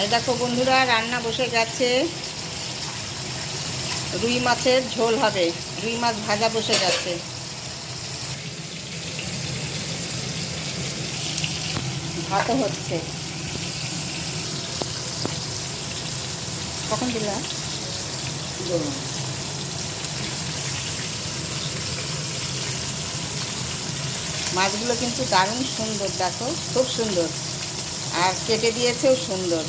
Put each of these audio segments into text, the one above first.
এই দেখো বন্ধুরা, রান্না বসে গেছে। রুই মাছের ঝোল হবে। রুই মাছ ভাজা বসে গেছে। ভাতও হচ্ছে। কখন দিলা? মাছগুলো কিন্তু দারুণ সুন্দর, দেখো, খুব সুন্দর। আর কেটে দিয়েছেও সুন্দর।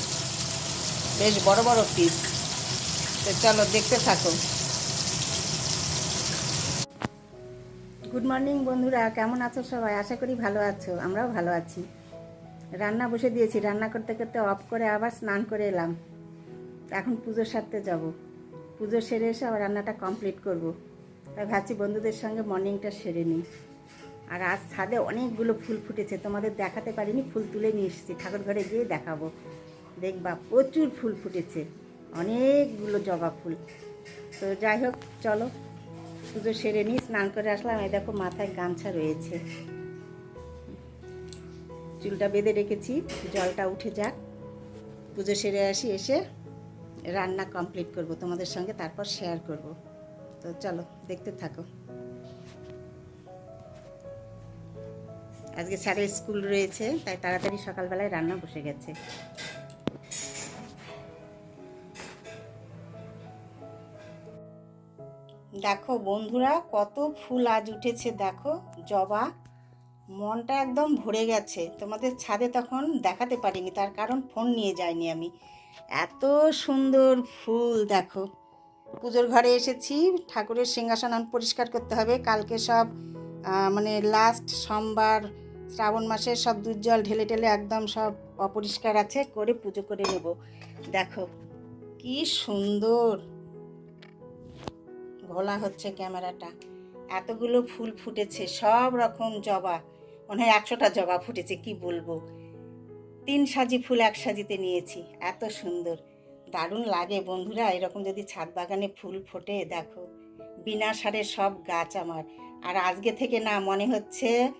বেশ বড় বড় পিস তো চলো দেখতে থাকো। গুড মর্নিং বন্ধুরা, কেমন আছো সবাই? আশা করি ভালো আছো, আমরাও ভালো আছি। রান্না বসে দিয়েছি, রান্না করতে করতে অফ করে আবার স্নান করে এলাম। এখন পুজোর সারতে যাব। পুজো সেরে এসে আবার রান্নাটা কমপ্লিট করব। তাই ভাবছি বন্ধুদের সঙ্গে মর্নিংটা সেরে নিই। আর আজ ছাদে অনেকগুলো ফুল ফুটেছে। তোমাদের দেখাতে পারিনি, ফুল তুলে নিয়ে এসেছি। ঠাকুর ঘরে গিয়ে দেখাবো। দেখবা, প্রচুর ফুল ফুটেছে। অনেকগুলো জবা ফুল। তো যাই হোক, চলো। পুজো সেরে নিই, স্নান করে আসলাম। এই দেখো, মাথায় গামছা রয়েছে। চুলটা বেঁধে রেখেছি, জলটা উঠে যাক। পুজো সেরে আসি, এসে রান্না কমপ্লিট করব। তোমাদের সঙ্গে তারপর শেয়ার করব। তো চলো, দেখতে থাকো। আজকে স্যারের স্কুল রয়েছে, তাই তাড়াতাড়ি সকালবেলায় রান্না বসে গেছে। দেখো বন্ধুরা, কত ফুল আজ উঠেছে, দেখো, জবা, মনটা একদম ভরে গেছে। তোমাদের ছাদে তখন দেখাতে পারিনি, তার কারণ ফোন নিয়ে যাইনি আমি। এত সুন্দর ফুল, দেখো। পুজোর ঘরে এসেছি, ঠাকুরের সিংহাসন পরিষ্কার করতে হবে। কালকে সব মানে লাস্ট সোমবার শ্রাবণ মাসে সব দুধ জল ঢেলে ঢেলে একদম সব অপরিষ্কার আছে, করে পুজো করে নেব। দেখো, কি সুন্দর! ঘোলা হচ্ছে ক্যামেরাটা। এতগুলো ফুল ফুটেছে, সব রকম জবা। মনে হয় একশোটা জবা ফুটেছে, কি বলব? তিন সাজি ফুল এক সাজিতে নিয়েছি, এত সুন্দর। দারুণ লাগে বন্ধুরা, এরকম যদি ছাদ বাগানে ফুল ফোটে, দেখো। বিনা সারে সব গাছ আমার। আর আজকে থেকে না, মনে হচ্ছে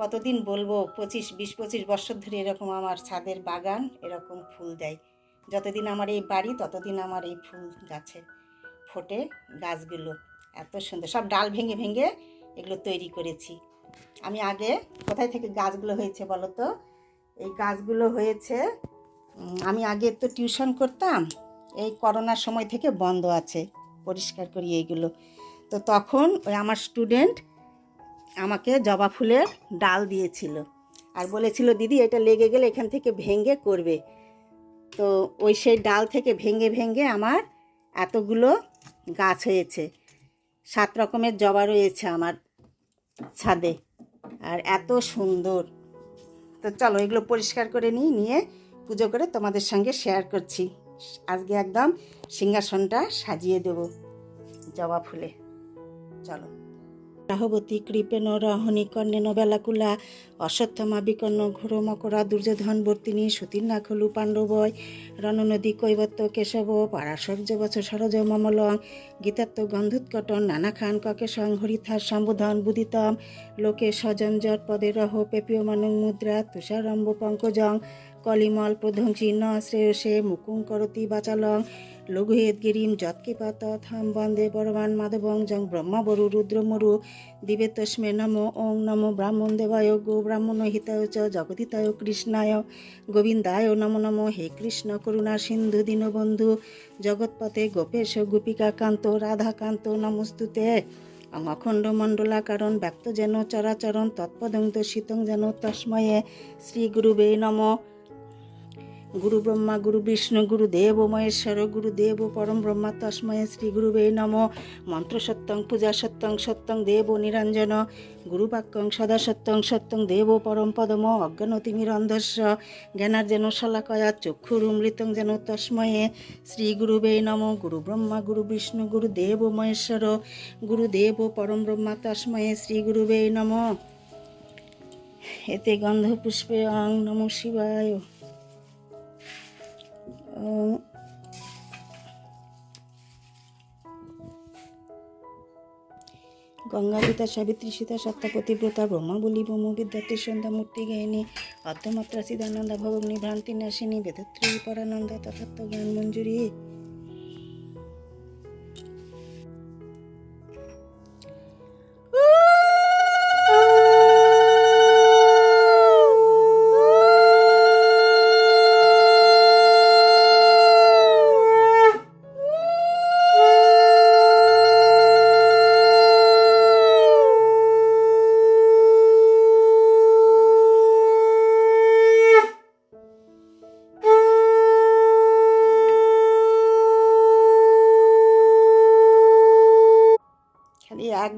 কতদিন বলব, পঁচিশ, বিশ, পঁচিশ বছর ধরে এরকম আমার ছাদের বাগান, এরকম ফুল দেয়। যতদিন আমার এই বাড়ি, ততদিন আমার এই ফুল গাছে ফোটে গাছগুলো। এত সুন্দর। সব ডাল ভেঙে ভেঙে এগুলো তৈরি করেছি। আমি আগে কোথায় থেকে গাছগুলো হয়েছে বলো তো? এই গাছগুলো হয়েছে আমি আগে তো টিউশন করতাম, এই করোনার সময় থেকে বন্ধ আছে, পরিষ্কার করি এইগুলো। তো তখন ওই আমার স্টুডেন্ট আমাকে জবা ফুলের ডাল দিয়েছিল। আর বলেছিল, দিদি, এটা লেগে গেলে এখান থেকে ভেঙ্গে করবে। তো ওই সেই ডাল থেকে ভেঙে ভেঙ্গে আমার এতগুলো গাছ হয়েছে। সাত রকমের জবা রয়েছে আমার ছাদে। আর এত সুন্দর। তো চলো, এগুলো পরিষ্কার করে নিই, নিয়ে পুজো করে তোমাদের সঙ্গে শেয়ার করছি। আজকে একদম সিংহাসনটা সাজিয়ে দেব জবা ফুলে। চলো। রাহবতী কৃপেন রহণী কর্ণেন বেলাকুলা অশ্বত্থমা বিকর্ণ ঘোর মকরা দুর্যোধন বর্তিনী সুতীর্ণা খলু পাণ্ডবয়, রণনদী কৈবত্য কেশব পারাশর্য বছ সরজ মমলং গীতাত্ম গন্ধোৎকটন, নানা খান ককেশং হরিথার সম্বোধন বুদিতম লোকে স্বজন জট পদে রহ পেপীয়মানং মুদ্রা, তুষারম্ব পঙ্কজং, কলিমল প্রধ্বংসী ন শ্রেয়সে মুকুং করতি বাচালং লঘুহেদ গিরিম যৎকিপাত থাম বন্দে বরবান মাধবং জং ব্রহ্মাবরু রুদ্রমরু দিবে তস্মে নম ওং নমো ব্রাহ্মণ দেবায় গো ব্রাহ্মণ হিতায় চ জগদিতায় কৃষ্ণায় গোবিন্দায় নমো নমো হে কৃষ্ণ করুণা সিন্ধু দীনবন্ধু জগৎপতে গোপেশ গোপিকা কান্ত রাধাকান্ত নমস্তুতে। অখণ্ড মণ্ডলাকারণ ব্যক্ত যেন চরাচরণ তৎপদং শীতং যেন তস্ময়ে শ্রী গুরুবে নম। গুরু ব্রহ্মা গুরু বিষ্ণু গুরু দেব মহেশ্বর গুরু দেব পরম ব্রহ্মা তস্ময়ে শ্রী গুরুবে নম মন্ত্র সত্যং পূজা সত্যং সত্যং দেব নিরঞ্জন গুরু বাক্যং সদা সত্যং সত্যং দেব পরম পদম অজ্ঞানতিমিরন্ধস্য জ্ঞানার্জেন শলাকয়া চক্ষুরুমৃতং যেন তস্ময়ে শ্রী গুরুবে নম গুরু ব্রহ্মা গুরু বিষ্ণু গুরু দেব মহেশ্বর গুরু দেব পরম ব্রহ্মা তস্ময়ে শ্রী গুরুবে নম এতে গন্ধ পুষ্পে অং নম শিবায় ওম গঙ্গা গীতা সাবিত্রী, সীতা সপ্তাপতিব্রতা ব্রহ্মা বলি, ব্রহ্ম বিদ্যার্থী সন্ধ্যা মূর্তি গায়িনী আত্মমাত্রা সিদানন্দা ভবগ্নি ভ্রান্তি নাশিনী বেদত্রী, পরানন্দা তথাত্ম জ্ঞান মঞ্জুরি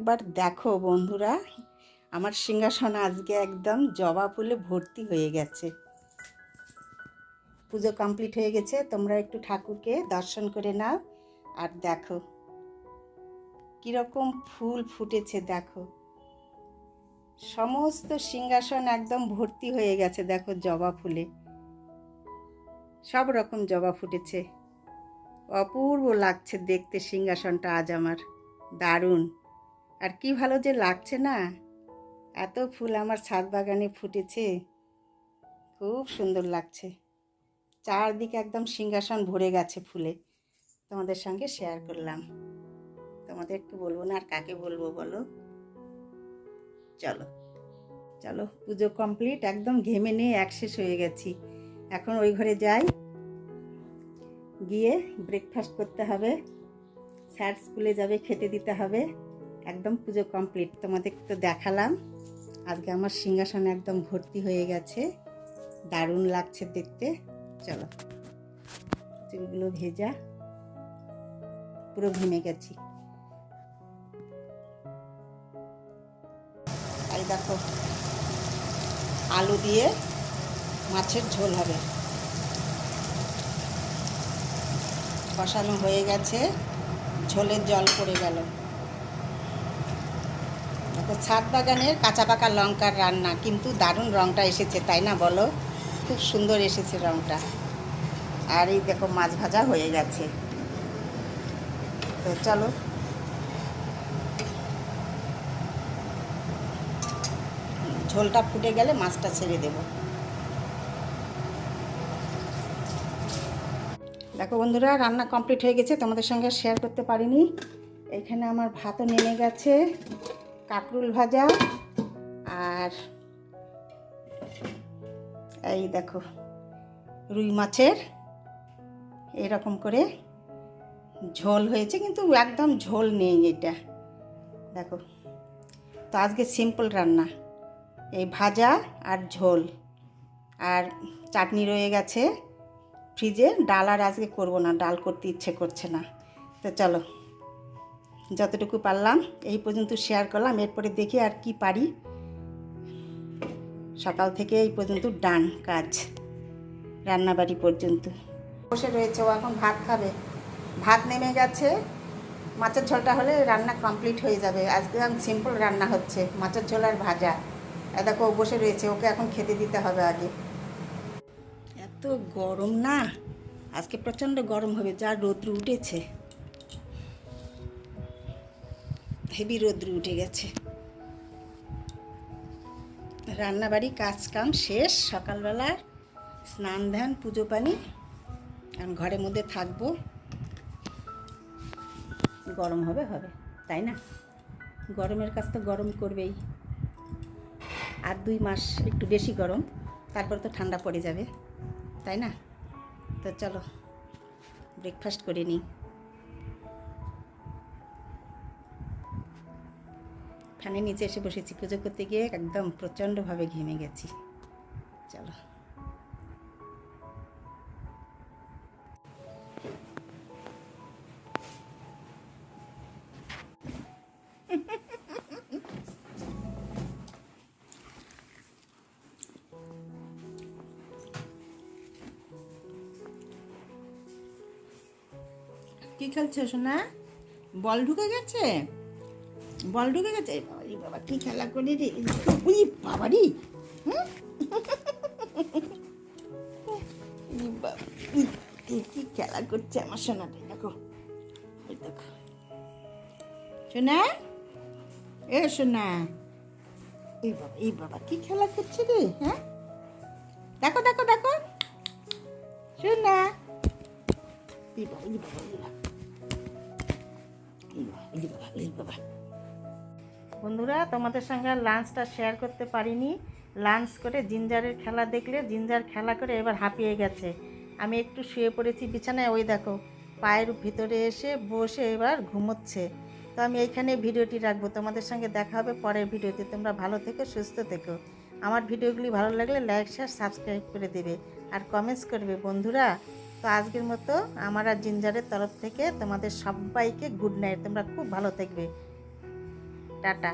একবার দেখো বন্ধুরা, আমার সিংহাসন আজকে একদম জবা ফুলে ভর্তি হয়ে গেছে। পুজো কমপ্লিট হয়ে গেছে, তোমরা একটু ঠাকুরকে দর্শন করে নাও আর দেখো, কীরকম ফুল ফুটেছে দেখো। সমস্ত সিংহাসন একদম ভর্তি হয়ে গেছে দেখো জবা ফুলে। সব রকম জবা ফুটেছে। অপূর্ব লাগছে দেখতে সিংহাসনটা আজ আমার, দারুণ। আর কি ভালো যে লাগছে না? এত ফুল আমার ছাদ বাগানে ফুটেছে। খুব সুন্দর লাগছে। চারদিকে একদম সিংহাসন ভরে গেছে ফুলে। তোমাদের সঙ্গে শেয়ার করলাম। তোমাদেরকে বলব না আর কাকে বলব বলো? চলো। চলো, পুজো কমপ্লিট একদম ঘেমে নিয়ে এক শেষ হয়ে গেছি। এখন ওই ঘরে যাই। গিয়ে ব্রেকফাস্ট করতে হবে। স্যার স্কুলে যাবে, খেতে দিতে হবে। একদম পুজো কমপ্লিট তোমাদের তো দেখালাম। আজকে আমার সিংহাসন একদম ভর্তি হয়ে গেছে। দারুণ লাগছে দেখতে। চলো, চুলগুলো ভেজা। পুরো ঘেমে গেছি। এই দেখো, আলু দিয়ে মাছের ঝোল হবে। কষানো হয়ে গেছে। ঝোলের জল পড়ে গেল। দেখো, ছাদ বাগানের কাঁচা পাকা লঙ্কার রান্না, কিন্তু দারুণ রঙটা এসেছে, তাই না বলো? খুব সুন্দর এসেছে রঙটা আর এই দেখো, মাছ ভাজা হয়ে গেছে। তো চলো। ঝোলটা ফুটে গেলে মাছটা ছেড়ে দেব। দেখো বন্ধুরা, রান্না কমপ্লিট হয়ে গেছে, তোমাদের সঙ্গে শেয়ার করতে পারিনি। এখানে আমার ভাতও নেমে গেছে। কাকরুল ভাজা আর এই দেখো রুই মাছের, এরকম করে ঝোল হয়েছে, কিন্তু একদম ঝোল নেই এটা। দেখো, তো আজকে সিম্পল রান্না। এই ভাজা আর ঝোল। আর চাটনি রয়ে গেছে ফ্রিজে ডাল আর আজকে করব না, ডাল করতে ইচ্ছে করছে না। তো চলো। যতটুকু পারলাম, এই পর্যন্ত শেয়ার করলাম। এরপরে দেখি আর কি পারি। সকাল থেকে এই পর্যন্ত ডান কাজ, রান্নাবাড়ি পর্যন্ত। বসে রয়েছে ও এখন ভাত খাবে। ভাত নেমে গেছে। মাছের ঝোলটা হলে রান্না কমপ্লিট হয়ে যাবে। আজকে এখন সিম্পল রান্না হচ্ছে, মাছের ঝোল আর ভাজা। দেখো, ও বসে রয়েছে, ওকে এখন খেতে দিতে হবে আগে। এত গরম না? আজকে প্রচণ্ড গরম হবে, যা রৌদ্র উঠেছে। হেভি রৌদ্র উঠে গেছে। রান্নাবাড়ি কাজ কাম শেষ সকালবেলার স্নান ধ্যান, পুজো পানি এখন ঘরের মধ্যে থাকব। গরম হবে হবে, তাই না? গরমের কাজ তো গরম করবেই। আর দুই মাস একটু বেশি গরম, তারপর তো ঠান্ডা পড়ে যাবে, তাই না? তো চলো ব্রেকফাস্ট করে নিই। ফ্যানের নিচে এসে বসেছি। পুজো করতে গিয়ে একদম প্রচণ্ডভাবে ঘেমে গেছি। চলো। কি খেলছো সোনা? বল ঢুকে গেছে? বল ঢুকে গেছে? বাবারি বাবা কি খেলা করে রে? উই বাবা, এ কি খেলা করছে আমার সোনাটা? দেখো ওই দেখো। সোনা? এসো না এই বাবা এই বাবা কি খেলা করছে রে হ্যাঁ? দেখো দেখো দেখো। শোন না এই বাবা এই বাবা এই বাবা। এই বাবা এই বাবা এই বাবা। বন্ধুরা, তোমাদের সঙ্গে লাঞ্চটা শেয়ার করতে পারিনি। লাঞ্চ করে জিঞ্জারের খেলা দেখলে, জিঞ্জার খেলা করে এবার হাঁপিয়ে গেছে। আমি একটু শুয়ে পড়েছি বিছানায়, ওই দেখো, পায়ের ভিতরে এসে বসে এবার ঘুমোচ্ছে। তো আমি এইখানে ভিডিওটি রাখব। তোমাদের সঙ্গে দেখা হবে পরের ভিডিওতে। তোমরা ভালো থেকো, সুস্থ থেকো। আমার ভিডিওগুলি ভালো লাগলে লাইক শেয়ার সাবস্ক্রাইব করে দেবে আর কমেন্টস করবে। বন্ধুরা, তো আজকের মতো আমার আর জিঞ্জারের তরফ থেকে তোমাদের সবাইকে গুড নাইট তোমরা খুব ভালো থাকবে। টাটা